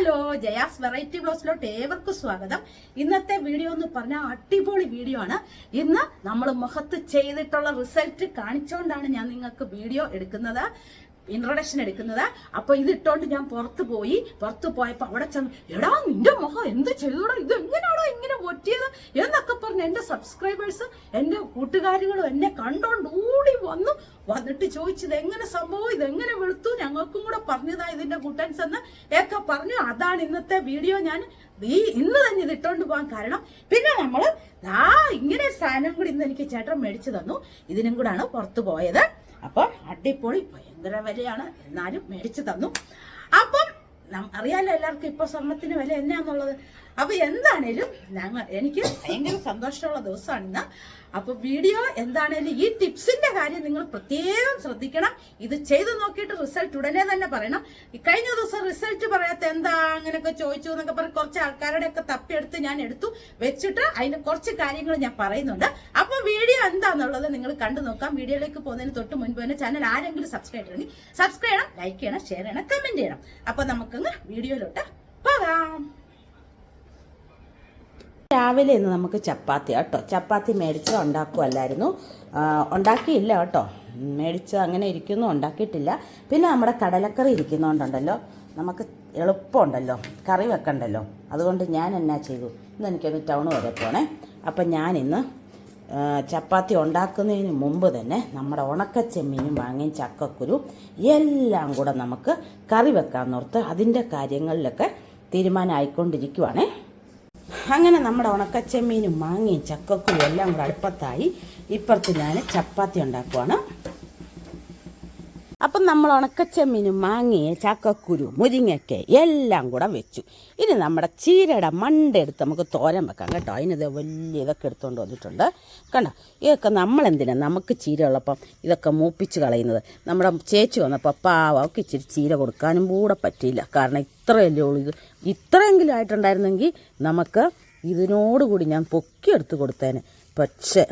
Hello Jaya's variety ബ്ലോസിലോട്ട് ഏവർക്കും സ്വാഗതം. ഇന്നത്തെ വീഡിയോ എന്ന് പറഞ്ഞാൽ അടിപൊളി വീഡിയോ ആണ്. ഇന്ന് നമ്മൾ മുഖത്ത് ചെയ്തിട്ടുള്ള റിസൾട്ട് കാണിച്ചുകൊണ്ടാണ് ഞാൻ നിങ്ങൾക്ക് വീഡിയോ എടുക്കുന്നത്. ഇൻട്രൊഡക്ഷൻ എടുക്കുന്നത്. അപ്പൊ ഇത് ഇട്ടോണ്ട് ഞാൻ പുറത്ത് പോയി. പുറത്ത് പോയപ്പോ അവിടെ ചെന്ന് എടാ നിന്റെ മുഖം എന്ത് ചെയ്തോടോ? ഇത് എങ്ങനെയാണോ ഇങ്ങനെ പൊറ്റിയത് എന്നൊക്കെ പറഞ്ഞ് എന്റെ സബ്സ്ക്രൈബേഴ്സ് എന്റെ കൂട്ടുകാരികളും എന്നെ കണ്ടോണ്ട് ഓടി വന്നു. വന്നിട്ട് ചോദിച്ചത് എങ്ങനെ സംഭവം? ഇത് എങ്ങനെ വെളുത്തു? ഞങ്ങൾക്കും കൂടെ പറഞ്ഞതാ ഇതിന്റെ കുട്ടൻസ് എന്ന് ഒക്കെ പറഞ്ഞു. അതാണ് ഇന്നത്തെ വീഡിയോ. ഞാൻ ഈ ഇന്ന് തന്നെ ഇത് ഇട്ടോണ്ട് പോകാൻ കാരണം. പിന്നെ നമ്മൾ ആ ഇങ്ങനെ സാധനം കൂടി ഇന്ന് എനിക്ക് ചേട്ടൻ മേടിച്ചു തന്നു. ഇതിനും കൂടാണ് പുറത്തു പോയത്. അപ്പം അടിപൊളി ഭയങ്കര വിലയാണ്. എന്നാലും മേടിച്ചു തന്നു. അപ്പം അറിയാലോ എല്ലാവർക്കും ഇപ്പൊ സ്വർണത്തിന് വില എന്നാന്നുള്ളത്? അപ്പൊ എന്താണേലും ഞങ്ങൾ എനിക്ക് ഭയങ്കര സന്തോഷമുള്ള ദിവസമാണ് ഇന്ന് അപ്പൊ വീഡിയോ എന്താണേലും ഈ ടിപ്സിന്റെ കാര്യം നിങ്ങൾ പ്രത്യേകം ശ്രദ്ധിക്കണം. ഇത് ചെയ്ത് നോക്കിയിട്ട് റിസൾട്ട് ഉടനെ തന്നെ പറയണം. കഴിഞ്ഞ ദിവസം റിസൾട്ട് പറയാത്ത എന്താ അങ്ങനെയൊക്കെ ചോദിച്ചു എന്നൊക്കെ പറഞ്ഞ് കുറച്ച് ആൾക്കാരുടെ ഒക്കെ തപ്പിയെടുത്ത് ഞാൻ എടുത്തു. വെച്ചിട്ട് അതിന്റെ കുറച്ച് കാര്യങ്ങൾ ഞാൻ പറയുന്നുണ്ട്. അപ്പൊ വീഡിയോ എന്താന്നുള്ളത് നിങ്ങൾ കണ്ടു നോക്കാം. വീഡിയോയിലേക്ക് പോകുന്നതിന് തൊട്ട് മുൻപ് തന്നെ ചാനൽ ആരെങ്കിലും സബ്സ്ക്രൈബ് ചെയ്യണമെങ്കിൽ സബ്സ്ക്രൈബ് ചെയ്യണം ലൈക്ക് ചെയ്യണം ഷെയർ ചെയ്യണം കമന്റ് ചെയ്യണം. അപ്പൊ നമുക്കങ്ങ് വീഡിയോയിലോട്ട് പോകാം. രാവിലെ ഇന്ന് നമുക്ക് ചപ്പാത്തി കേട്ടോ. ചപ്പാത്തി മേടിച്ച് ഉണ്ടാക്കുമല്ലായിരുന്നു ഉണ്ടാക്കിയില്ല കേട്ടോ. മേടിച്ച് അങ്ങനെ ഇരിക്കുന്നു ഉണ്ടാക്കിയിട്ടില്ല. പിന്നെ നമ്മുടെ കടലക്കറി ഇരിക്കുന്നതുകൊണ്ടുണ്ടല്ലോ നമുക്ക് എളുപ്പമുണ്ടല്ലോ. കറി വെക്കണ്ടല്ലോ. അതുകൊണ്ട് ഞാൻ എന്നാ ചെയ്തു? ഇന്ന് എനിക്കൊന്ന് ടൗൺ വരെ പോണേ. അപ്പം ഞാനിന്ന് ചപ്പാത്തി ഉണ്ടാക്കുന്നതിന് മുമ്പ് തന്നെ നമ്മുടെ ഉണക്കച്ചെമ്മീനും വാങ്ങിയും ചക്കക്കുരു എല്ലാം കൂടെ നമുക്ക് കറി വെക്കാൻ വെക്കാമെന്നോർത്ത് അതിന്റെ കാര്യങ്ങളിലൊക്കെ തീരുമാനമായിക്കൊണ്ടിരിക്കുവാണേ. അങ്ങനെ നമ്മുടെ ഉണക്കച്ചെമ്മീനും മാങ്ങയും ചക്കക്കുരും എല്ലാം കൂടെ അടുപ്പത്തായി ഇപ്പുറത്ത് ഞാൻ ചപ്പാത്തി ഉണ്ടാക്കുവാണ്. അപ്പം നമ്മൾ ഉണക്കച്ചെമ്മീനും മാങ്ങിയ ചക്കക്കുരു മുരിങ്ങയ്ക്ക എല്ലാം കൂടെ വെച്ചു. ഇനി നമ്മുടെ ചീരയുടെ മണ്ട എടുത്ത് നമുക്ക് തോരൻ വെക്കാം കേട്ടോ. അതിനിത് വലിയ ഇതൊക്കെ എടുത്തുകൊണ്ട് വന്നിട്ടുണ്ട്. കണ്ടോ? ഇതൊക്കെ നമ്മളെന്തിനാണ് നമുക്ക് ചീര ഉള്ളപ്പം ഇതൊക്കെ മൂപ്പിച്ച് കളയുന്നത്. നമ്മുടെ ചേച്ചി വന്നപ്പോൾ പാവക്ക് ഇച്ചിരി ചീര കൊടുക്കാനും കൂടെ പറ്റിയില്ല. കാരണം ഇത്രയല്ലേ ഉള്ളൂ ഇത് ഇത്രയെങ്കിലും ആയിട്ടുണ്ടായിരുന്നെങ്കിൽ നമുക്ക് ഇതിനോടുകൂടി ഞാൻ പൊക്കിയെടുത്ത് കൊടുത്തേനെ. പക്ഷേ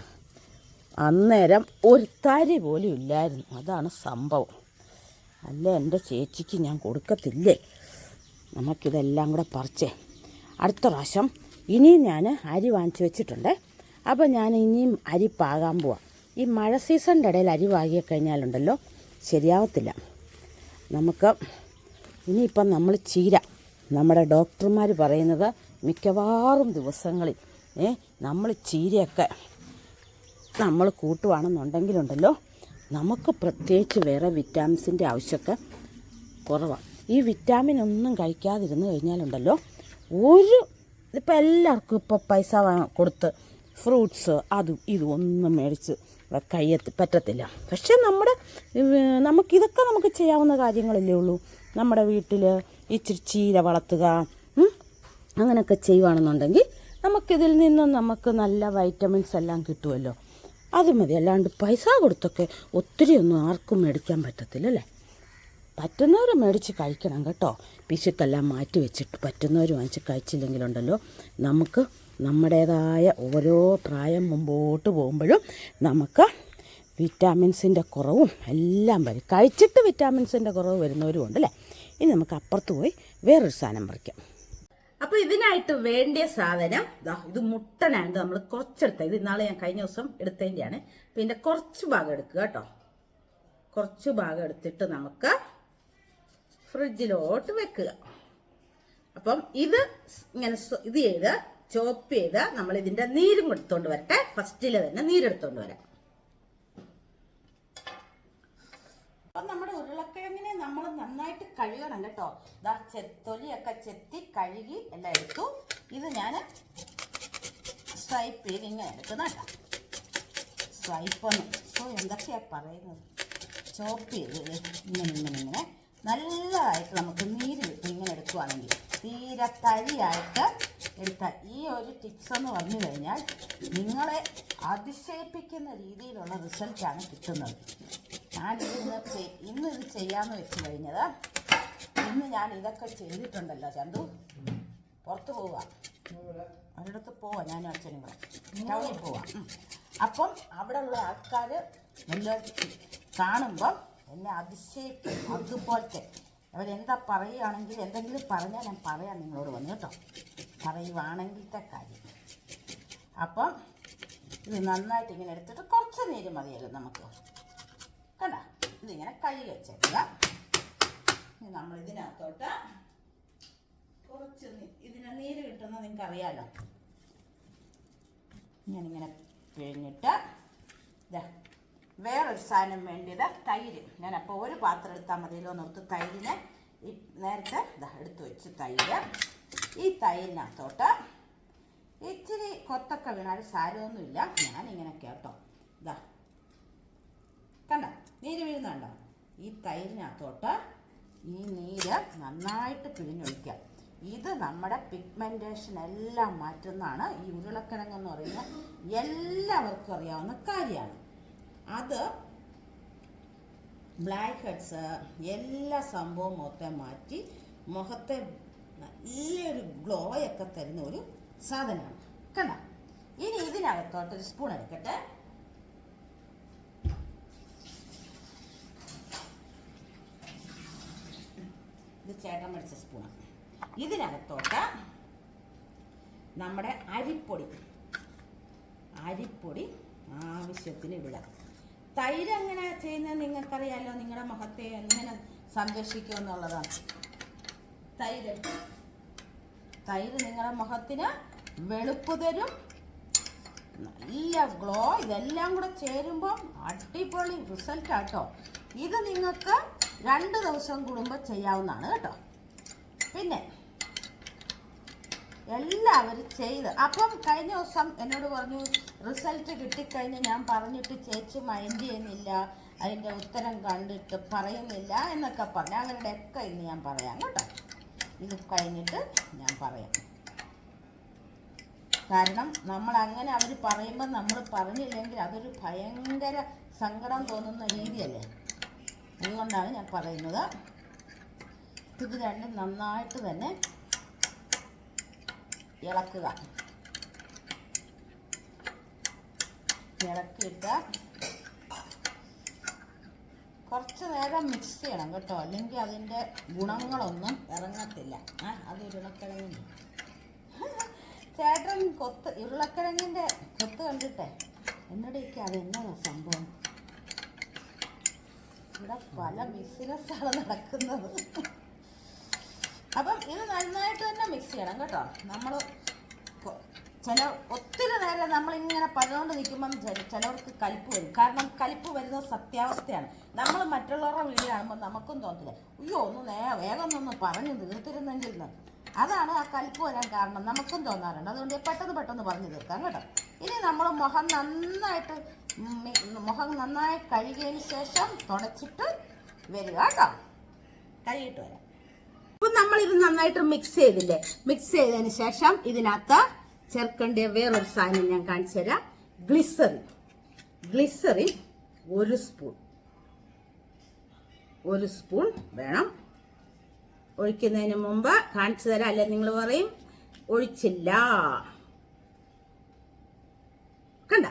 അന്നേരം ഒരു തരി പോലും ഇല്ലായിരുന്നു. അതാണ് സംഭവം. അല്ല എന്റെ ചേച്ചിക്ക് ഞാൻ കൊടുക്കത്തില്ലേ? നമുക്കിതെല്ലാം കൂടെ പറിച്ചേ. അടുത്ത പ്രാവശ്യം ഇനിയും ഞാൻ അരി വാങ്ങിച്ചു വെച്ചിട്ടുണ്ട്. അപ്പോൾ ഞാൻ ഇനിയും അരി പാകാൻ പോവാം. ഈ മഴ സീസണിന്റെ ഇടയിൽ അരി വാങ്ങി കഴിഞ്ഞാലുണ്ടല്ലോ ശരിയാവത്തില്ല. നമുക്ക് ഇനിയിപ്പം നമ്മൾ ചീര. നമ്മുടെ ഡോക്ടർമാർ പറയുന്നത് മിക്കവാറും ദിവസങ്ങളിൽ ഏ നമ്മൾ ചീരയൊക്കെ നമ്മൾ കൂട്ടുവാണെന്നുണ്ടെങ്കിലുണ്ടല്ലോ നമുക്ക് പ്രത്യേകിച്ച് വേറെ വിറ്റാമിൻസിന്റെ ആവശ്യമൊക്കെ കുറവാണ്. ഈ വിറ്റാമിൻ ഒന്നും കഴിക്കാതിരുന്ന് കഴിഞ്ഞാലുണ്ടല്ലോ ഒരു ഇപ്പം എല്ലാവർക്കും ഇപ്പോൾ പൈസ കൊടുത്ത് ഫ്രൂട്ട്സ് അതും ഇതും ഒന്നും മേടിച്ച് കയ്യെത്തി പറ്റത്തില്ല. പക്ഷെ നമ്മുടെ നമുക്കിതൊക്കെ നമുക്ക് ചെയ്യാവുന്ന കാര്യങ്ങളല്ലേ ഉള്ളൂ. നമ്മുടെ വീട്ടിൽ ഇച്ചിരി ചീര വളർത്തുക അങ്ങനെയൊക്കെ ചെയ്യുവാണെന്നുണ്ടെങ്കിൽ നമുക്കിതിൽ നിന്നും നമുക്ക് നല്ല വൈറ്റമിൻസ് എല്ലാം കിട്ടുമല്ലോ അത് മതി. അല്ലാണ്ട് പൈസ കൊടുത്തൊക്കെ ഒത്തിരി ഒന്നും ആർക്കും മേടിക്കാൻ പറ്റത്തില്ല അല്ലേ പറ്റുന്നവർ മേടിച്ച് കഴിക്കണം കേട്ടോ. പിശുക്കെല്ലാം മാറ്റി വെച്ചിട്ട് പറ്റുന്നവർ വാങ്ങിച്ച് കഴിച്ചില്ലെങ്കിലുണ്ടല്ലോ. നമുക്ക് നമ്മുടേതായ ഓരോ പ്രായം മുമ്പോട്ട് പോകുമ്പോഴും നമുക്ക് വിറ്റാമിൻസിന്റെ കുറവും എല്ലാം വരും. കഴിച്ചിട്ട് വിറ്റാമിൻസിന്റെ കുറവ് വരുന്നവരും ഉണ്ടല്ലേ ഇനി നമുക്ക് അപ്പുറത്ത് പോയി വേറൊരു സാധനം പറിക്കാം. അപ്പൊ ഇതിനായിട്ട് വേണ്ടിയ സാധനം ഇത് മുട്ടനാണ്. നമ്മൾ കുറച്ചെടുത്ത ഇത് ഇന്നാളെ ഞാൻ കഴിഞ്ഞ ദിവസം എടുത്തതിന്റെയാണ് പിന്നെ കുറച്ച് ഭാഗം എടുക്കുക കേട്ടോ. കുറച്ച് ഭാഗം എടുത്തിട്ട് നമുക്ക് ഫ്രിഡ്ജിലോട്ട് വെക്കുക. അപ്പം ഇത് ഇങ്ങനെ ഇത് ചെയ്ത് ചോപ്പ് ചെയ്ത് നമ്മൾ ഇതിന്റെ നീരും എടുത്തോണ്ട് വരട്ടെ. ഫസ്റ്റിൽ തന്നെ നീരെടുത്തോണ്ട് വരാം. അപ്പം ഉരുളക്കിഴങ്ങിനെ നമ്മൾ നന്നായിട്ട് കഴുകണം കേട്ടോ. ഇതാ തൊലിയൊക്കെ ചെത്തി കഴുകി എല്ലാം എടുത്തു. ഇത് ഞാൻ സ്വൈപ്പ് ചെയ്ത് ഇങ്ങനെ എടുക്കുന്ന കേട്ടോ. സ്വൈപ്പൊന്ന് സോ എന്തൊക്കെയാ പറയുന്നത്? ചോപ്പ് ചെയ്ത് ഇങ്ങനെ ഇങ്ങനെ ഇങ്ങനെ നല്ലതായിട്ട് നമുക്ക് നീര് കിട്ടും ഇങ്ങനെ എടുക്കുവാണെങ്കിൽ. തീരെ തരിയായിട്ട് എടുത്താൽ ഈ ഒരു ടിപ്സ് എന്ന് പറഞ്ഞു കഴിഞ്ഞാൽ നിങ്ങളെ അതിശയിപ്പിക്കുന്ന രീതിയിലുള്ള റിസൾട്ടാണ് കിട്ടുന്നത്. ഞാൻ ഇന്ന് ഇത് ചെയ്യാമെന്ന് വെച്ച് കഴിഞ്ഞത്. ഇന്ന് ഞാൻ ഇതൊക്കെ ചെയ്തിട്ടുണ്ടല്ലോ ചന്തു. പുറത്ത് പോവാ. ഒരിടത്ത് പോവാം ഞാനും അച്ഛനും കൂടെ. ടൗണിൽ പോവാം. അപ്പം അവിടെ ഉള്ള ആൾക്കാർ എല്ലാവർക്കും കാണുമ്പം എന്നെ അതിശയിക്കും. അതുപോലത്തെ. അവരെന്താ പറയുകയാണെങ്കിൽ എന്തെങ്കിലും പറഞ്ഞാൽ ഞാൻ പറയാം നിങ്ങളോട് വന്ന് കേട്ടോ. പറയുവാണെങ്കിലത്തെ കാര്യം. അപ്പം ഇത് നന്നായിട്ട് ഇങ്ങനെ എടുത്തിട്ട് കുറച്ച് നീര് മതിയല്ലോ നമുക്ക്. കണ്ട? ഇതിങ്ങനെ കഴുകി വെച്ചേക്കുക. ഇനി നമ്മൾ ഇതിനകത്തോട്ട് കുറച്ച് ഇതിന് നീര് കിട്ടുന്നത് നിങ്ങൾക്ക് അറിയാലോ ഞാനിങ്ങനെ പിഴിഞ്ഞിട്ട് വേറൊരു സാധനം വേണ്ടിയത് തൈര്. ഞാൻ അപ്പോൾ ഒരു പാത്രം എടുത്താൽ മതിയല്ലോ നോർത്ത് തൈരിനെ. ഈ നേരത്തെ ഇതാ എടുത്തു വെച്ച് തൈര്. ഈ തൈരിനകത്തോട്ട് ഇച്ചിരി കൊത്തൊക്കെ വീണാൽ സാരമൊന്നുമില്ല. ഞാനിങ്ങനെ കേട്ടോ. ഇതാ കണ്ട? നീര് വീഴുന്നുണ്ടോ ഈ തൈരിനകത്തോട്ട് ഈ നീര് നന്നായിട്ട് പിഴിഞ്ഞൊഴിക്കുക. ഇത് നമ്മുടെ പിഗ്മെന്റേഷൻ എല്ലാം മാറ്റുന്നതാണ് ഈ ഉരുളക്കിഴങ്ങ് എന്ന് പറയുന്നത് എല്ലാവർക്കും അറിയാവുന്ന കാര്യമാണ്. അത് ബ്ലാക്ക് ഹെഡ്സ് എല്ലാ സംഭവവും മൊത്തം മാറ്റി മുഖത്തെ നല്ലൊരു ഗ്ലോയൊക്കെ തരുന്ന ഒരു സാധനമാണ്. കണ്ട? ഇനി ഇതിനകത്തോട്ട് ഒരു സ്പൂൺ എടുക്കട്ടെ ഇത് ചേട്ടൻ മേടിച്ച സ്പൂണ് ഇതിനകത്തോട്ട് നമ്മുടെ അരിപ്പൊടി അരിപ്പൊടി ആവശ്യത്തിന് ഇടുക. തൈര് എങ്ങനെ ചെയ്യുന്നത് നിങ്ങൾക്കറിയാലോ? നിങ്ങളുടെ മുഖത്തെ എങ്ങനെ സംരക്ഷിക്കും എന്നുള്ളതാണ്. തൈര് തൈര് നിങ്ങളുടെ മുഖത്തിന് വെളുപ്പ് തരും. നല്ല ഗ്ലോ ഇതെല്ലാം കൂടെ ചേരുമ്പോൾ അടിപൊളി റിസൾട്ടാട്ടോ ഇത് നിങ്ങൾക്ക് രണ്ട് ദിവസം കൂടുമ്പോൾ ചെയ്യാവുന്നതാണ് കേട്ടോ. പിന്നെ എല്ലാവരും ചെയ്ത്. അപ്പം കഴിഞ്ഞ ദിവസം എന്നോട് പറഞ്ഞു റിസൾട്ട് കിട്ടിക്കഴിഞ്ഞ് ഞാൻ പറഞ്ഞിട്ട് ചേച്ചി മൈൻഡ് ചെയ്യുന്നില്ല അതിന്റെ ഉത്തരം കണ്ടിട്ട് പറയുന്നില്ല എന്നൊക്കെ പറഞ്ഞു. അവരുടെയൊക്കെ ഇന്ന് ഞാൻ പറയാം കേട്ടോ. ഇത് കഴിഞ്ഞിട്ട് ഞാൻ പറയാം. കാരണം നമ്മൾ അങ്ങനെ അവർ പറയുമ്പോൾ നമ്മൾ പറഞ്ഞില്ലെങ്കിൽ അതൊരു ഭയങ്കര സങ്കടം തോന്നുന്ന രീതിയല്ലേ? അതുകൊണ്ടാണ് ഞാൻ പറയുന്നത്. ഇത് രണ്ടും നന്നായിട്ട് തന്നെ ഇളക്കുക. ഇളക്കിയിട്ട് കുറച്ച് നേരം മിക്സ് ചെയ്യണം കേട്ടോ. അല്ലെങ്കിൽ അതിന്റെ ഗുണങ്ങളൊന്നും ഇറങ്ങത്തില്ല. ആ അത് ഉരുളക്കിഴങ്ങ് ചേട്ടൻ കൊത്ത് ഉരുളക്കിഴങ്ങിന്റെ കൊത്ത് കണ്ടിട്ടെ? അത് എന്നതാ സംഭവം? ഇവിടെ പല ബിസിനസ്സാണ് നടക്കുന്നത്. അപ്പം ഇത് നന്നായിട്ട് തന്നെ മിക്സ് ചെയ്യണം കേട്ടോ. നമ്മൾ ചില ഒത്തിരി നേരം നമ്മളിങ്ങനെ പറഞ്ഞുകൊണ്ട് നിൽക്കുമ്പം ചിലവർക്ക് കലിപ്പ് വരും. കാരണം കലിപ്പ് വരുന്നത് സത്യാവസ്ഥയാണ്. നമ്മൾ മറ്റുള്ളവരുടെ വീഡിയോ നമുക്കും തോന്നില്ല അയ്യോ ഒന്ന് നേ വേഗം ഒന്ന് പറഞ്ഞു തീർത്തിരുന്നെങ്കിൽ അതാണ് ആ കലിപ്പ് വരാൻ കാരണം. നമുക്കും തോന്നാറുണ്ട്. അതുകൊണ്ട് പെട്ടെന്ന് പെട്ടെന്ന് പറഞ്ഞു തീർക്കാം കേട്ടോ. ഇനി നമ്മൾ മുഖം നന്നായിട്ട് മുഖം നന്നായി കഴുകിയതിന് ശേഷം തുടച്ചിട്ട് വരിക കേട്ടോ. കഴുകിയിട്ട് വരാം. അപ്പം നമ്മളിത് നന്നായിട്ട് മിക്സ് ചെയ്തില്ലേ? മിക്സ് ചെയ്തതിന് ശേഷം ഇതിനകത്ത് ചേർക്കേണ്ട വേറൊരു സാധനം ഞാൻ കാണിച്ചു തരാം. ഗ്ലിസറിൻ ഗ്ലിസറിൻ ഒരു സ്പൂൺ ഒരു സ്പൂൺ വേണം. ഒഴിക്കുന്നതിന് മുമ്പ് കാണിച്ചു തരാം. അല്ലെ നിങ്ങൾ പറയും? ഒഴിച്ചില്ല കണ്ട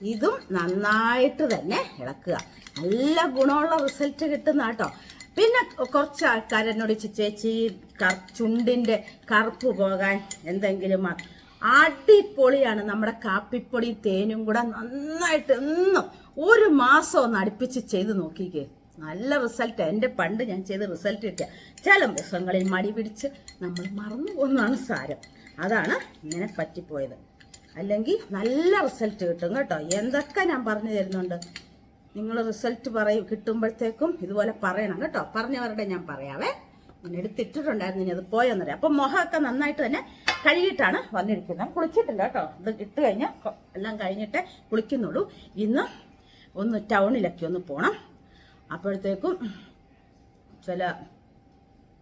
ഇതും നന്നായിട്ട് തന്നെ ഇളക്കുക. നല്ല ഗുണമുള്ള റിസൾട്ട് കിട്ടുന്ന കേട്ടോ. പിന്നെ കുറച്ച് ആൾക്കാർ എന്നോട് ചേച്ചി ചുണ്ടിന്റെ കറുപ്പ് പോകാൻ എന്തെങ്കിലും മാ-" അടിപൊളിയാണ്. നമ്മുടെ കാപ്പിപ്പൊടിയും തേനും കൂടെ നന്നായിട്ട് എന്നും ഒരു മാസം ഒന്ന് അടുപ്പിച്ച് ചെയ്ത് നോക്കിക്കേ. നല്ല റിസൾട്ട്. എന്റെ പണ്ട് ഞാൻ ചെയ്ത റിസൾട്ട് കിട്ടുക ചില ദിവസങ്ങളിൽ മടി പിടിച്ച് നമ്മൾ മറന്നു പോകുന്നതാണ് സാരം. അതാണ് ഇങ്ങനെ പറ്റിപ്പോയത്. അല്ലെങ്കിൽ നല്ല റിസൾട്ട് കിട്ടും കേട്ടോ. എന്തൊക്കെ ഞാൻ പറഞ്ഞു തരുന്നുണ്ട്? നിങ്ങൾ റിസൾട്ട് പറയും കിട്ടുമ്പോഴത്തേക്കും ഇതുപോലെ പറയണം കേട്ടോ. പറഞ്ഞവരുടെ ഞാൻ പറയാവേ. ഞാൻ എടുത്തിട്ടിട്ടുണ്ടായിരുന്നു ഇനി അത് പോയെന്നറിയാം അപ്പം മുഖമൊക്കെ നന്നായിട്ട് തന്നെ കഴുകിയിട്ടാണ് വന്നിരിക്കുന്നത്. കുളിച്ചിട്ടില്ല കേട്ടോ. ഇത് ഇട്ട് കഴിഞ്ഞാൽ എല്ലാം കഴിഞ്ഞിട്ടേ കുളിക്കുന്നുള്ളൂ. ഇന്ന് ഒന്ന് ടൗണിലൊക്കെ ഒന്ന് പോകണം അപ്പോഴത്തേക്കും ചില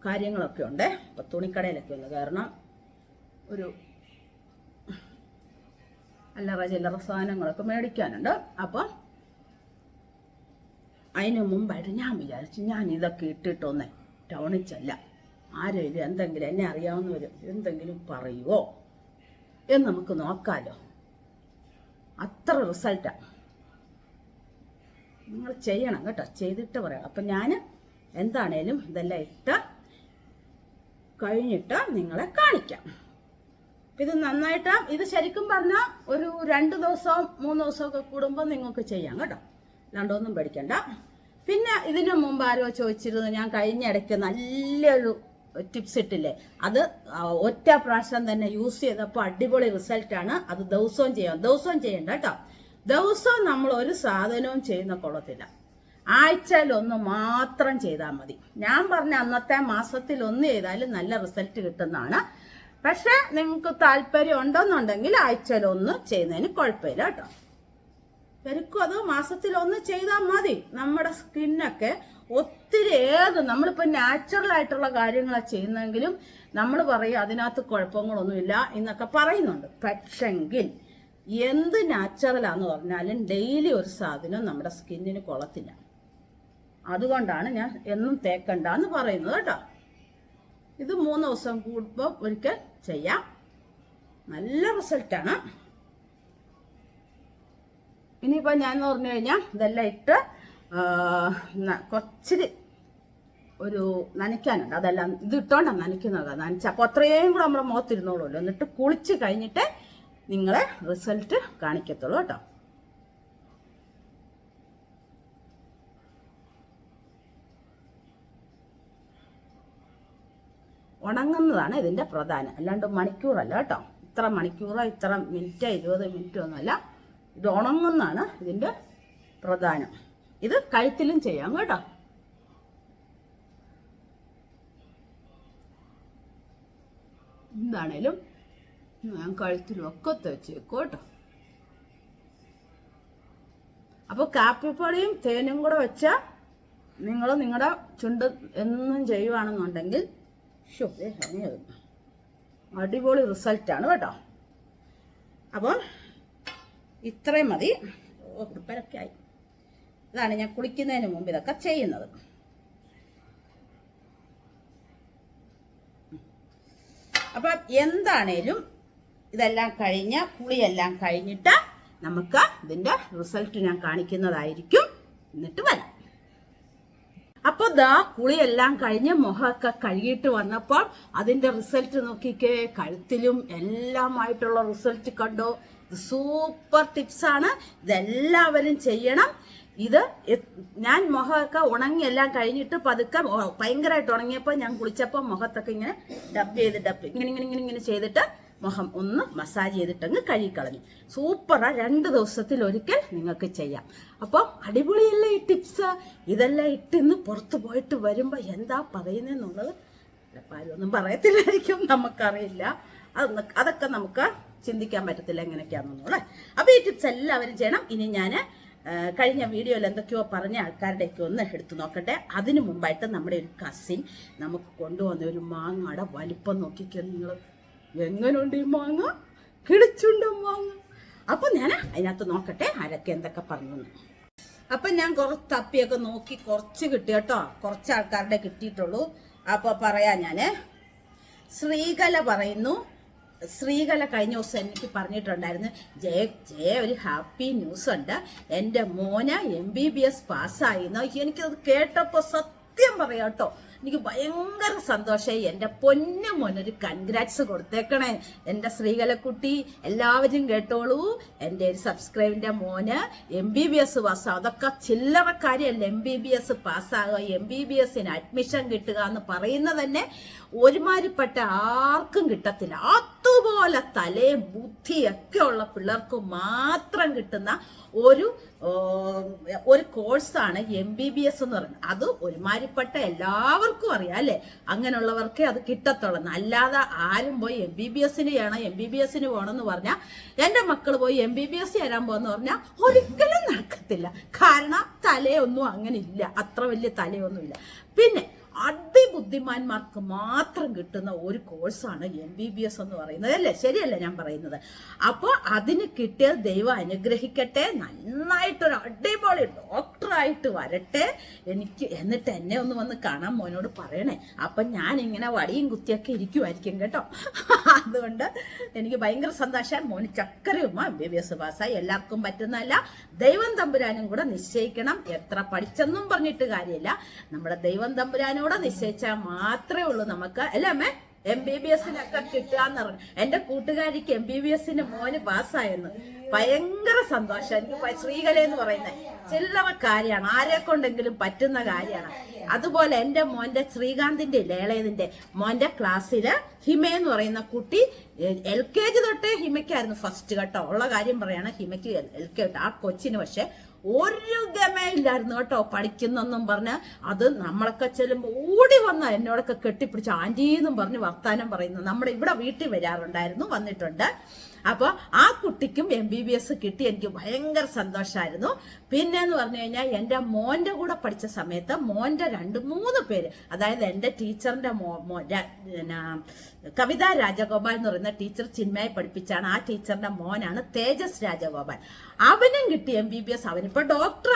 കാര്യങ്ങളൊക്കെ ഉണ്ട്. ഇപ്പം തുണിക്കടയിലൊക്കെ ഒന്ന് കയറണം. ഒരു അല്ലറ ചില്ലറ സാധനങ്ങളൊക്കെ മേടിക്കാനുണ്ട്. അപ്പം അതിന് മുമ്പായിട്ട് ഞാൻ വിചാരിച്ചു ഞാൻ ഇതൊക്കെ ഇട്ടിട്ടൊന്നേ ടൗണിൽ ചെല്ല ആരെങ്കിലും എന്തെങ്കിലും എന്നെ അറിയാവുന്നവർ എന്തെങ്കിലും പറയുമോ എന്ന് നമുക്ക് നോക്കാലോ. അത്ര റിസൾട്ടാണ് നിങ്ങൾ ചെയ്യണം കേട്ടോ ചെയ്തിട്ട് പറയാം അപ്പം ഞാൻ എന്താണേലും ഇതെല്ലാം ഇട്ട് കഴിഞ്ഞിട്ട് നിങ്ങളെ കാണിക്കാം. ഇത് നന്നായിട്ട് ഇത് ശരിക്കും പറഞ്ഞാൽ ഒരു രണ്ട് ദിവസവും മൂന്ന് ദിവസമൊക്കെ കൂടുമ്പോൾ നിങ്ങൾക്ക് ചെയ്യാം കേട്ടോ. രണ്ടൊന്നും പേടിക്കണ്ട. പിന്നെ ഇതിനു മുമ്പ് ആരോ ചോദിച്ചിരുന്നു ഞാൻ കഴിഞ്ഞ ഇടയ്ക്ക് നല്ലൊരു ടിപ്സ് ഇട്ടില്ലേ? അത് ഒറ്റ പ്രാവശ്യം തന്നെ യൂസ് ചെയ്തപ്പോൾ അടിപൊളി റിസൾട്ടാണ് അത് ദിവസവും ചെയ്യാം. ദിവസവും ചെയ്യണ്ട കേട്ടോ. ദിവസവും നമ്മൾ ഒരു സാധനവും ചെയ്യുന്ന കൊള്ളത്തില്ല. ആഴ്ചയിൽ ഒന്ന് മാത്രം ചെയ്താൽ മതി. ഞാൻ പറഞ്ഞ അന്നത്തെ മാസത്തിൽ ഒന്ന് ചെയ്താലും നല്ല റിസൾട്ട് കിട്ടുന്നതാണ്. പക്ഷെ നിങ്ങൾക്ക് താല്പര്യം ഉണ്ടെന്നുണ്ടെങ്കിൽ ആഴ്ചയിൽ ഒന്ന് ചെയ്യുന്നതിന് കുഴപ്പമില്ല കേട്ടോ. ശരിക്കും അത് മാസത്തിൽ ഒന്ന് ചെയ്താൽ മതി. നമ്മുടെ സ്കിന്നൊക്കെ ഒത്തിരി ഏത് നമ്മളിപ്പോൾ നാച്ചുറൽ ആയിട്ടുള്ള കാര്യങ്ങളാണ് ചെയ്യുന്നെങ്കിലും നമ്മൾ പറയും അതിനകത്ത് കുഴപ്പങ്ങളൊന്നുമില്ല എന്നൊക്കെ പറയുന്നുണ്ട്. പക്ഷെങ്കിൽ എന്ത് നാച്ചുറലാന്ന് പറഞ്ഞാലും ഡെയിലി ഒരു സാധനം നമ്മുടെ സ്കിന്നിന് കൊള്ളത്തില്ല. അതുകൊണ്ടാണ് ഞാൻ എന്നും തേക്കണ്ടെന്ന് പറയുന്നത് കേട്ടോ. ഇത് മൂന്ന് ദിവസം കൂടുമ്പോൾ ഒരിക്കൽ ചെയ്യാം. നല്ല റിസൾട്ടാണ് ഇനിയിപ്പോൾ ഞാൻ പറഞ്ഞു കഴിഞ്ഞാൽ ഇതെല്ലാം ഇട്ട് കുറച്ചിരി ഒരു നനയ്ക്കാനുണ്ട്. അതെല്ലാം ഇത് ഇട്ടോണ്ടാണ് നനയ്ക്കുന്നത്. നനച്ച അപ്പോൾ അത്രയും കൂടെ നമ്മുടെ മുഖത്തിരുന്നോളൂല്ലോ. എന്നിട്ട് കുളിച്ച് കഴിഞ്ഞിട്ട് നിങ്ങളെ റിസൾട്ട് കാണിക്കത്തുള്ളൂ കേട്ടോ. ഉണങ്ങുന്നതാണ് ഇതിന്റെ പ്രധാനം. അല്ലാണ്ട് മണിക്കൂറല്ല കേട്ടോ. ഇത്ര മണിക്കൂറോ ഇത്ര മിനിറ്റോ ഇരുപത് മിനിറ്റോ ഒന്നുമല്ല. ഇത് ഉണങ്ങുന്നതാണ് ഇതിന്റെ പ്രധാനം. ഇത് കഴുത്തിലും ചെയ്യാം കേട്ടോ. എന്താണേലും ഞാൻ കഴുത്തിലും ഒക്കെ തേച്ചേക്കും കേട്ടോ. അപ്പോൾ കാപ്പിപ്പൊടിയും തേനും കൂടെ വെച്ചാൽ നിങ്ങൾ നിങ്ങളുടെ ചുണ്ട് എന്നും ചെയ്യുവാണെന്നുണ്ടെങ്കിൽ ഷോ. അടിപൊളി റിസൾട്ടാണ് കേട്ടോ. അപ്പോൾ ഇത്രയും മതി. ഓ ആയി. ഇതാണ് ഞാൻ കുളിക്കുന്നതിന് മുമ്പ് ഇതൊക്കെ ചെയ്യുന്നത്. അപ്പം എന്താണേലും ഇതെല്ലാം കഴിഞ്ഞ കുളിയെല്ലാം കഴിഞ്ഞിട്ട് നമുക്ക് ഇതിന്റെ റിസൾട്ട് ഞാൻ കാണിക്കുന്നതായിരിക്കും. എന്നിട്ട് വരാം. ദാ കുളിയെല്ലാം കഴിഞ്ഞ് മുഖമൊക്കെ കഴുകിയിട്ട് വന്നപ്പോൾ അതിന്റെ റിസൾട്ട് നോക്കിക്കേ കഴുത്തിലും എല്ലാമായിട്ടുള്ള റിസൾട്ട് കണ്ടോ. ഇത് സൂപ്പർ ടിപ്സ് ആണ്. ഇതെല്ലാവരും ചെയ്യണം. ഇത് ഞാൻ മുഖമൊക്കെ ഉണങ്ങി എല്ലാം കഴിഞ്ഞിട്ട് പതുക്കെ ഭയങ്കരമായിട്ട് ഉണങ്ങിയപ്പോൾ ഞാൻ കുളിച്ചപ്പോൾ മുഖത്തൊക്കെ ഇങ്ങനെ ഡബ് ചെയ്ത് ഡബ് ഇങ്ങനെ ഇങ്ങനെ ഇങ്ങനെ ഇങ്ങനെ ചെയ്തിട്ട് മുഖം ഒന്ന് മസാജ് ചെയ്തിട്ടങ്ങ് കഴുകിക്കളഞ്ഞു. സൂപ്പറാ രണ്ട് ദിവസത്തിൽ ഒരിക്കൽ നിങ്ങൾക്ക് ചെയ്യാം. അപ്പോൾ അടിപൊളിയല്ലേ ഈ ടിപ്സ് ഇതെല്ലാം ഇട്ടിന്ന് പുറത്ത് പോയിട്ട് വരുമ്പോൾ എന്താ പറയുന്നതെന്നുള്ളത് ചിലപ്പോൾ ആരും ഒന്നും പറയത്തില്ലായിരിക്കും നമുക്കറിയില്ല. അതൊന്ന് അതൊക്കെ നമുക്ക് ചിന്തിക്കാൻ പറ്റത്തില്ല എങ്ങനെയൊക്കെയാണെന്നുള്ളത് അപ്പോൾ ഈ ടിപ്സ് എല്ലാവരും ചെയ്യണം. ഇനി ഞാൻ കഴിഞ്ഞ വീഡിയോയിൽ എന്തൊക്കെയോ പറഞ്ഞ ആൾക്കാരുടെയൊക്കെ ഒന്ന് എടുത്തു നോക്കട്ടെ. അതിനു മുമ്പായിട്ട് നമ്മുടെ ഒരു കസിൻ നമുക്ക് കൊണ്ടുവന്ന ഒരു മാങ്ങയുടെ വലിപ്പം നോക്കിക്കോ നിങ്ങൾ എങ്ങനെയുണ്ട് ഈ മാങ്ങ? കിളിച്ചുണ്ട് മാങ്ങ? അപ്പം ഞാൻ അതിനകത്ത് നോക്കട്ടെ ആരൊക്കെ എന്തൊക്കെ പറഞ്ഞു. അപ്പം ഞാൻ കുറച്ച് തപ്പിയൊക്കെ നോക്കി കുറച്ച് കിട്ടി കേട്ടോ. കുറച്ച് ആൾക്കാരുടെ കിട്ടിയിട്ടുള്ളൂ. അപ്പോൾ പറയാം ഞാൻ ശ്രീകല പറയുന്നു. ശ്രീകല കഴിഞ്ഞ ദിവസം എനിക്ക് പറഞ്ഞിട്ടുണ്ടായിരുന്നു ജയ ജയ ഒരു ഹാപ്പി ന്യൂസ് ഉണ്ട് എന്റെ മോന് എം ബി ബി എസ് പാസ്സായിരുന്നു എനിക്കത് കേട്ടപ്പോൾ സത്യം പറയാം കേട്ടോ. എനിക്ക് ഭയങ്കര സന്തോഷമായി എന്റെ പൊന്നു മോനൊരു കൺഗ്രാറ്റ്സ് കൊടുത്തേക്കണേ. എന്റെ ശ്രീകലക്കുട്ടി എല്ലാവരും കേട്ടോളൂ. എന്റെ ഒരു സബ്സ്ക്രൈബിന്റെ മോന് എം ബി ബി എസ് പാസ്സാവും അതൊക്കെ ചില്ലറ കാര്യമല്ല. എം ബി ബി എസ് പാസ്സാകുക എം ബി ബി എസിന് അഡ്മിഷൻ കിട്ടുക എന്ന് പറയുന്നത് തന്നെ ഒരുമാതിരിപ്പെട്ട ആർക്കും കിട്ടത്തില്ല. അതുപോലെ തലയും ബുദ്ധിയൊക്കെ ഉള്ള പിള്ളേർക്ക് മാത്രം കിട്ടുന്ന ഒരു ഒരു കോഴ്സാണ് എം ബി ബി എസ് എന്ന് പറയുന്നത്. അത് ഒരുമാതിരിപ്പെട്ട എല്ലാവർക്കും അറിയാം അല്ലേ? അങ്ങനെയുള്ളവർക്കേ അത് കിട്ടത്തുള്ളൂ. അല്ലാതെ ആരും പോയി എം ബി ബി എസിന് ചെയ്യണം എം ബി ബി എസിന് പോകണം എന്ന് പറഞ്ഞാൽ എന്റെ മക്കൾ പോയി എം ബി ബി എസ് ചേരാൻ പോകുന്ന പറഞ്ഞാൽ ഒരിക്കലും നടക്കത്തില്ല. കാരണം തലയൊന്നും അങ്ങനെ ഇല്ല. അത്ര വലിയ തലയൊന്നും ഇല്ല പിന്നെ അതിബുദ്ധിമാന്മാർക്ക് മാത്രം കിട്ടുന്ന ഒരു കോഴ്സാണ് എം ബി ബി എസ് എന്ന് പറയുന്നത്. അല്ലേ? ശരിയല്ലേ ഞാൻ പറയുന്നത്. അപ്പോൾ അതിന് കിട്ടിയ ദൈവം അനുഗ്രഹിക്കട്ടെ. നന്നായിട്ടൊരു അടിപൊളി ഡോക്ടറായിട്ട് വരട്ടെ. എനിക്ക് എന്നിട്ട് എന്നെ ഒന്ന് വന്ന് കാണാൻ മോനോട് പറയണേ. അപ്പം ഞാൻ ഇങ്ങനെ വടിയും കുത്തിയൊക്കെ ഇരിക്കുമായിരിക്കും കേട്ടോ. അതുകൊണ്ട് എനിക്ക് ഭയങ്കര സന്തോഷം. മോന് ചക്കരയുമ്മ എം ബി ബി എസ് പാസ്സായി. എല്ലാവർക്കും പറ്റുന്നതല്ല. ദൈവം തമ്പുരാനും കൂടെ നിശ്ചയിക്കണം. എത്ര പഠിച്ചെന്നും പറഞ്ഞിട്ട് കാര്യമില്ല. നമ്മുടെ ദൈവം തമ്പുരാനോടെ നിശ്ചയിച്ചാൽ മാത്രമേ ഉള്ളൂ നമുക്ക്. അല്ലേ അമ്മേ? എം ബി ബി എസിനൊക്കെ കിട്ടുകാന്ന് പറഞ്ഞു. എന്റെ കൂട്ടുകാരിക്ക് എം ബി ബി എസിന് മോന് പാസ്സായെന്ന്. ഭയങ്കര സന്തോഷം. എനിക്ക് ശ്രീകല എന്ന് പറയുന്നത് ചില്ലറ കാര്യമാണ്. ആരെ കൊണ്ടെങ്കിലും പറ്റുന്ന കാര്യമാണ്. അതുപോലെ എന്റെ മോന്റെ ശ്രീകാന്തിന്റെ ലേളയതിന്റെ മോന്റെ ക്ലാസ്സിൽ ഹിമ എന്ന് പറയുന്ന കുട്ടി എൽ കെ ജി തൊട്ടേ ഹിമയ്ക്കായിരുന്നു ഫസ്റ്റ് കേട്ടോ ഉള്ള കാര്യം പറയാണ് ഹിമയ്ക്ക് എൽ കെ ആ കൊച്ചിന് പക്ഷെ ഒരു ഗമയില്ലായിരുന്നു കേട്ടോ പഠിക്കുന്നെന്നും പറഞ്ഞ് അത് നമ്മളൊക്കെ ചെല്ലുമ്പോൾ ഓടി വന്ന എന്നോടൊക്കെ കെട്ടിപ്പിടിച്ച് ആന്റീന്നും പറഞ്ഞ് വർത്താനം പറയുന്നു. നമ്മുടെ ഇവിടെ വീട്ടിൽ വരാറുണ്ടായിരുന്നു വന്നിട്ടുണ്ട്. അപ്പോൾ ആ കുട്ടിക്കും എം ബി ബി എസ് കിട്ടി. എനിക്ക് ഭയങ്കര സന്തോഷമായിരുന്നു പിന്നെ എന്ന് പറഞ്ഞു കഴിഞ്ഞാൽ എന്റെ മോന്റെ കൂടെ പഠിച്ച സമയത്ത് മോന്റെ രണ്ട് മൂന്ന് പേര് അതായത് എന്റെ ടീച്ചറിന്റെ മോ മോ കവിതാ രാജഗോപാൽ എന്ന് പറയുന്ന ടീച്ചർ ചിന്മയെ പഠിപ്പിച്ചാണ് ആ ടീച്ചറിന്റെ മോനാണ് തേജസ് രാജഗോപാൽ. അവനും കിട്ടി എം ബി ബി എസ് അവനിപ്പോ ഡോക്ടർ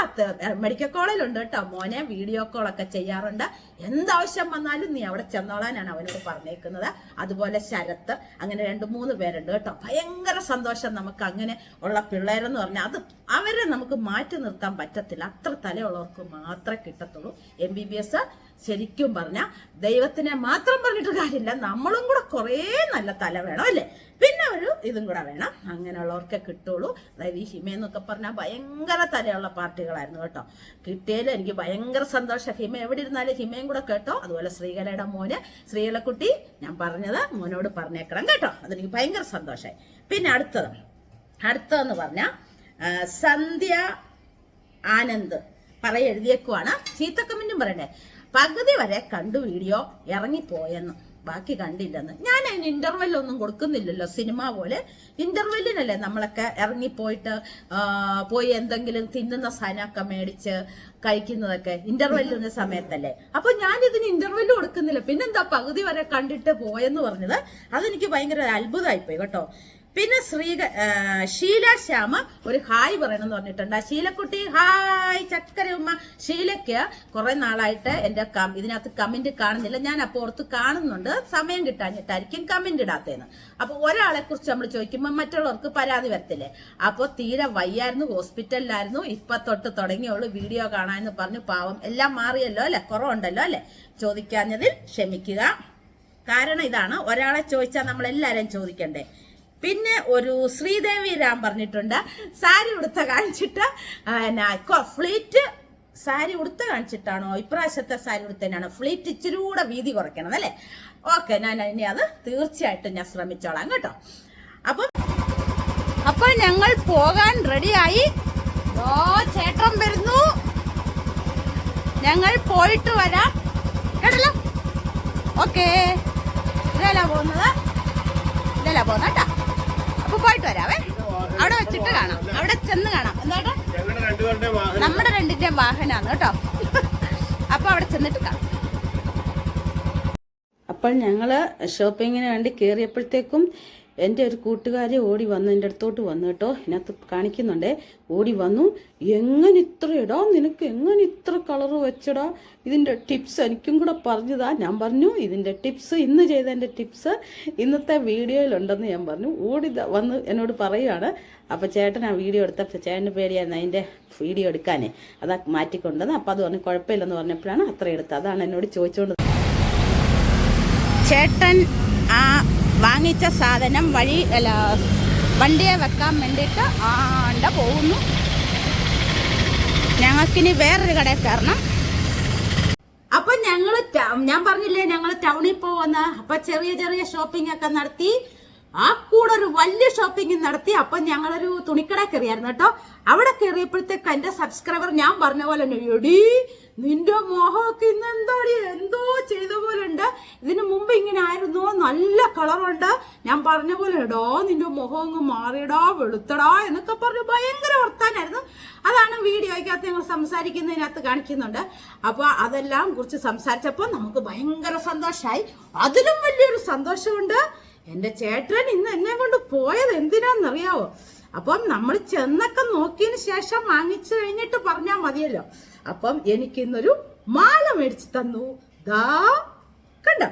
മെഡിക്കൽ കോളേജിലുണ്ട് കേട്ടോ മോനെ വീഡിയോ കോളൊക്കെ ചെയ്യാറുണ്ട്. എന്താവശ്യം വന്നാലും നീ അവിടെ ചെന്നോളാനാണ് അവനോട് പറഞ്ഞേക്കുന്നത്. അതുപോലെ ശരത്ത് അങ്ങനെ രണ്ട് മൂന്ന് പേരുണ്ട് കേട്ടോ ഭയങ്കര സന്തോഷം നമുക്ക് അങ്ങനെ ഉള്ള പിള്ളേരെന്ന് പറഞ്ഞാൽ അത് അവരെ നമുക്ക് മാറ്റി നിർത്താൻ പറ്റത്തില്ല. അത്ര തലയുള്ളവർക്ക് മാത്രമേ കിട്ടത്തുള്ളൂ. എം ബി ബി എസ് ശരിക്കും പറഞ്ഞ ദൈവത്തിനെ മാത്രം പറഞ്ഞിട്ട് കാര്യമില്ല. നമ്മളും കൂടെ കുറേ നല്ല തല വേണം അല്ലേ? പിന്നെ ഒരു ഇതും കൂടെ വേണം. അങ്ങനെയുള്ളവർക്കെ കിട്ടുള്ളൂ. അതായത് ഈ ഹിമ എന്നൊക്കെ പറഞ്ഞാൽ ഭയങ്കര തലയുള്ള പാർട്ടികളായിരുന്നു കേട്ടോ. കിട്ടിയാലും എനിക്ക് ഭയങ്കര സന്തോഷം. ഹിമ എവിടെ ഇരുന്നാലും ഹിമയും കൂടെ കേട്ടോ. അതുപോലെ ശ്രീകലയുടെ മോന് ശ്രീകലക്കുട്ടി ഞാൻ പറഞ്ഞത് മോനോട് പറഞ്ഞേക്കണം കേട്ടോ. അതെനിക്ക് ഭയങ്കര സന്തോഷമായി പിന്നെ അടുത്തത്. അടുത്തതെന്ന് പറഞ്ഞാൽ സന്ധ്യ ആനന്ദ്. പറയെഴുതിയേക്കുവാണ്. ചീത്തക്കമ്മിനും പറയണ്ടേ? പകുതി വരെ കണ്ടു വീഡിയോ ഇറങ്ങിപ്പോയെന്ന്. ബാക്കി കണ്ടില്ലെന്ന്. ഞാൻ അതിന് ഇന്റർവെൽ ഒന്നും കൊടുക്കുന്നില്ലല്ലോ സിനിമ പോലെ. ഇന്റർവെല്ലിനല്ലേ നമ്മളൊക്കെ ഇറങ്ങിപ്പോയിട്ട് പോയി എന്തെങ്കിലും തിന്നുന്ന സാധനമൊക്കെ മേടിച്ച് കഴിക്കുന്നതൊക്കെ ഇന്റർവെല്ലിന്റെ സമയത്തല്ലേ? അപ്പൊ ഞാൻ ഇതിന് ഇന്റർവെല്ല് കൊടുക്കുന്നില്ല. പിന്നെന്താ പകുതി വരെ കണ്ടിട്ട് പോയെന്ന് പറഞ്ഞത്? അതെനിക്ക് ഭയങ്കര അത്ഭുതമായിപ്പോയി കേട്ടോ. പിന്നെ ശ്രീ ശീല ശ്യാമ ഒരു ഹായ് പറയണം എന്ന് പറഞ്ഞിട്ടുണ്ട് ശീലക്കുട്ടി ഹായ് ചക്കര ഉമ്മ. ശീലയ്ക്ക് കുറെ നാളായിട്ട് എന്റെ കം- ഇതിനകത്ത് കമന്റ് കാണുന്നില്ല. ഞാൻ അപ്പോൾ ഓർത്ത് കാണുന്നുണ്ട്. സമയം കിട്ടാഞ്ഞിട്ടായിരിക്കും കമന്റ് ഇടാത്തേന്ന് അപ്പൊ ഒരാളെ കുറിച്ച് നമ്മൾ ചോദിക്കുമ്പോൾ മറ്റുള്ളവർക്ക് പരാതി വരത്തില്ലേ? അപ്പോൾ തീരെ വയ്യായിരുന്നു ഹോസ്പിറ്റലിലായിരുന്നു. ഇപ്പൊ തൊട്ട് തുടങ്ങിയുള്ളൂ വീഡിയോ കാണാമെന്ന് പറഞ്ഞു. പാവം എല്ലാം മാറിയല്ലോ അല്ലെ? കുറവുണ്ടല്ലോ അല്ലെ? ചോദിക്കാഞ്ഞതിൽ ക്ഷമിക്കുക. കാരണം ഇതാണ് ഒരാളെ ചോദിച്ചാൽ നമ്മൾ എല്ലാവരെയും ചോദിക്കണ്ടേ? പിന്നെ ഒരു ശ്രീദേവി രാം പറഞ്ഞിട്ടുണ്ട്. സാരി ഉടുത്ത കാണിച്ചിട്ട് ഫ്ലീറ്റ് സാരി ഉടുത്ത കാണിച്ചിട്ടാണോ? ഇപ്രാവശ്യത്തെ സാരി ഉടുത്തതിനാണോ? ഫ്ലീറ്റ് ഇച്ചിരി കൂടെ വീതി കുറയ്ക്കണം അല്ലേ? ഓക്കെ ഞാൻ ഇനി അത് തീർച്ചയായിട്ടും ഞാൻ ശ്രമിച്ചോളാം കേട്ടോ. അപ്പം അപ്പൊ ഞങ്ങൾ പോകാൻ റെഡിയായി. ഓ ചേട്ടൻ വരുന്നു. ഞങ്ങൾ പോയിട്ട് വരാം. കേട്ടല്ലോ? ഓക്കേ. ഇതല്ല പോകുന്നത്? ഇതല്ല അപ്പൊ പോയിട്ട് വരാവേ. അവിടെ വെച്ചിട്ട് കാണാം. അവിടെ ചെന്ന് കാണാം. എന്താട്ടോ? നമ്മുടെ രണ്ടിന്റെയും വാഹനാണ് കേട്ടോ. അപ്പൊ അവിടെ ചെന്നിട്ട് കാണാം. അപ്പോൾ ഞങ്ങൾ ഷോപ്പിങ്ങിന് വേണ്ടി കയറിയപ്പോഴത്തേക്കും എന്റെ ഒരു കൂട്ടുകാരി ഓടി വന്ന് എന്റെ അടുത്തോട്ട് വന്നു കേട്ടോ ഇതിനകത്ത് കാണിക്കുന്നുണ്ടേ. ഓടി വന്നു. എങ്ങനെ ഇത്ര ഇടാ നിനക്ക് എങ്ങനെ ഇത്ര കളർ വെച്ചടാ? ഇതിന്റെ ടിപ്സ് എനിക്കും കൂടെ പറഞ്ഞതാ. ഞാൻ പറഞ്ഞു ഇതിന്റെ ടിപ്സ് ഇന്ന് ചെയ്തതിന്റെ ടിപ്സ് ഇന്നത്തെ വീഡിയോയിലുണ്ടെന്ന് ഞാൻ പറഞ്ഞു. ഓടി വന്ന് എന്നോട് പറയുകയാണ് അപ്പോൾ ചേട്ടൻ ആ വീഡിയോ എടുത്തപ്പോൾ ചേട്ടന്റെ പേടിയായിരുന്നു അതിന്റെ വീഡിയോ എടുക്കാനേ. അതാ മാറ്റിക്കൊണ്ടത്. അപ്പോൾ അത് പറഞ്ഞു കുഴപ്പമില്ലെന്ന് പറഞ്ഞപ്പോഴാണ് അത്ര എടുത്തത്. അതാണ് എന്നോട് ചോദിച്ചുകൊണ്ട് ചേട്ടൻ ആ വാങ്ങിച്ച സാധനം വഴി അല്ല വണ്ടിയെ വെക്കാൻ വേണ്ടിയിട്ട് ആണ്ട പോകുന്നു. ഞങ്ങൾക്കിനി വേറൊരു കടയിൽ കയറണം. അപ്പൊ ഞങ്ങൾ ഞാൻ പറഞ്ഞില്ലേ ഞങ്ങൾ ടൗണിൽ പോകുന്ന അപ്പൊ ചെറിയ ചെറിയ ഷോപ്പിംഗ് ഒക്കെ നടത്തി ആ കൂടെ ഒരു വലിയ ഷോപ്പിംഗ് നടത്തി. അപ്പൊ ഞങ്ങളൊരു തുണിക്കട കയറിയായിരുന്നു കേട്ടോ. അവിടെ കയറിയപ്പോഴത്തേക്ക് എന്റെ സബ്സ്ക്രൈബർ ഞാൻ പറഞ്ഞ പോലെ തന്നെ എടി നിന്റെ മോഹമൊക്കെ ഇന്ന് എന്തോടി എന്തോ ചെയ്ത പോലെ ഉണ്ട്. ഇതിനു മുമ്പ് ഇങ്ങനെ ആയിരുന്നു? നല്ല കളറുണ്ട് ഞാൻ പറഞ്ഞ പോലെ ഇടോ നിന്റെ മുഖം അങ്ങ് മാറിയടാ വെളുത്തടാ എന്നൊക്കെ പറഞ്ഞു ഭയങ്കര വർത്താനായിരുന്നു. അതാണ് വീഡിയോയ്ക്കകത്ത് ഞങ്ങൾ സംസാരിക്കുന്നതിനകത്ത് കാണിക്കുന്നുണ്ട്. അപ്പൊ അതെല്ലാം കുറിച്ച് സംസാരിച്ചപ്പോൾ നമുക്ക് ഭയങ്കര സന്തോഷമായി അതിലും വലിയൊരു സന്തോഷമുണ്ട്. എന്റെ ചേട്ടൻ ഇന്ന് എന്നെ കൊണ്ട് പോയത് എന്തിനാന്നറിയാവോ? അപ്പം നമ്മൾ ചെന്നൊക്കെ നോക്കിയതിന് ശേഷം വാങ്ങിച്ചു കഴിഞ്ഞിട്ട് പറഞ്ഞാൽ മതിയല്ലോ. അപ്പം എനിക്ക് ഇന്നൊരു മാല മേടിച്ചു തന്നു. ദാ കണ്ട?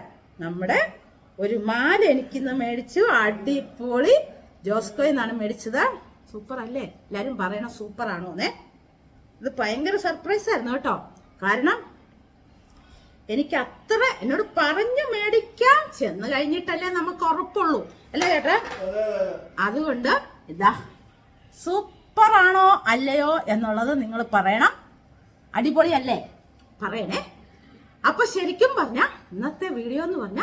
നമ്മുടെ ഒരു മാല എനിക്കിന്ന് മേടിച്ചു. അടിപൊളി. ജോസ്കോ എന്നാണ് മേടിച്ചത്. സൂപ്പർ അല്ലേ പറയണ സൂപ്പർ ആണോന്നേ ഇത് ഭയങ്കര സർപ്രൈസ് ആയിരുന്നു കേട്ടോ. കാരണം എനിക്ക് അത്ര എന്നോട് പറഞ്ഞു മേടിക്കാം ചെന്ന് കഴിഞ്ഞിട്ടല്ലേ നമുക്ക് ഉറപ്പുള്ളൂ. അല്ലേ ചേട്ടാ? അതുകൊണ്ട് ഇതാ സൂപ്പർ ആണോ അല്ലയോ എന്നുള്ളത് നിങ്ങൾ പറയണം. അടിപൊളിയല്ലേ? പറയണേ. അപ്പൊ ശരിക്കും പറഞ്ഞ ഇന്നത്തെ വീഡിയോ എന്ന് പറഞ്ഞ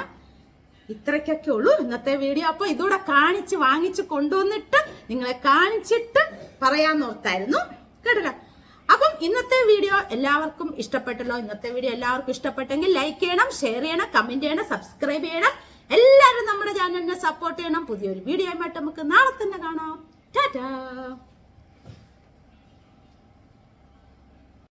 ഇത്രയ്ക്കൊക്കെ ഉള്ളൂ. ഇന്നത്തെ വീഡിയോ അപ്പൊ ഇതൂടെ കാണിച്ച് വാങ്ങിച്ച് കൊണ്ടുവന്നിട്ട് നിങ്ങളെ കാണിച്ചിട്ട് പറയാന്നോർത്തായിരുന്നു കേട്ടല്ലോ? അപ്പം ഇന്നത്തെ വീഡിയോ എല്ലാവർക്കും ഇഷ്ടപ്പെട്ടല്ലോ. ഇന്നത്തെ വീഡിയോ എല്ലാവർക്കും ഇഷ്ടപ്പെട്ടെങ്കിൽ ലൈക്ക് ചെയ്യണം ഷെയർ ചെയ്യണം കമന്റ് ചെയ്യണം സബ്സ്ക്രൈബ് ചെയ്യണം. എല്ലാവരും നമ്മുടെ ചാനലിനെ സപ്പോർട്ട് ചെയ്യണം. പുതിയൊരു വീഡിയോ ആയിട്ട് നമുക്ക് നാളെ തന്നെ കാണാം. ടാറ്റാ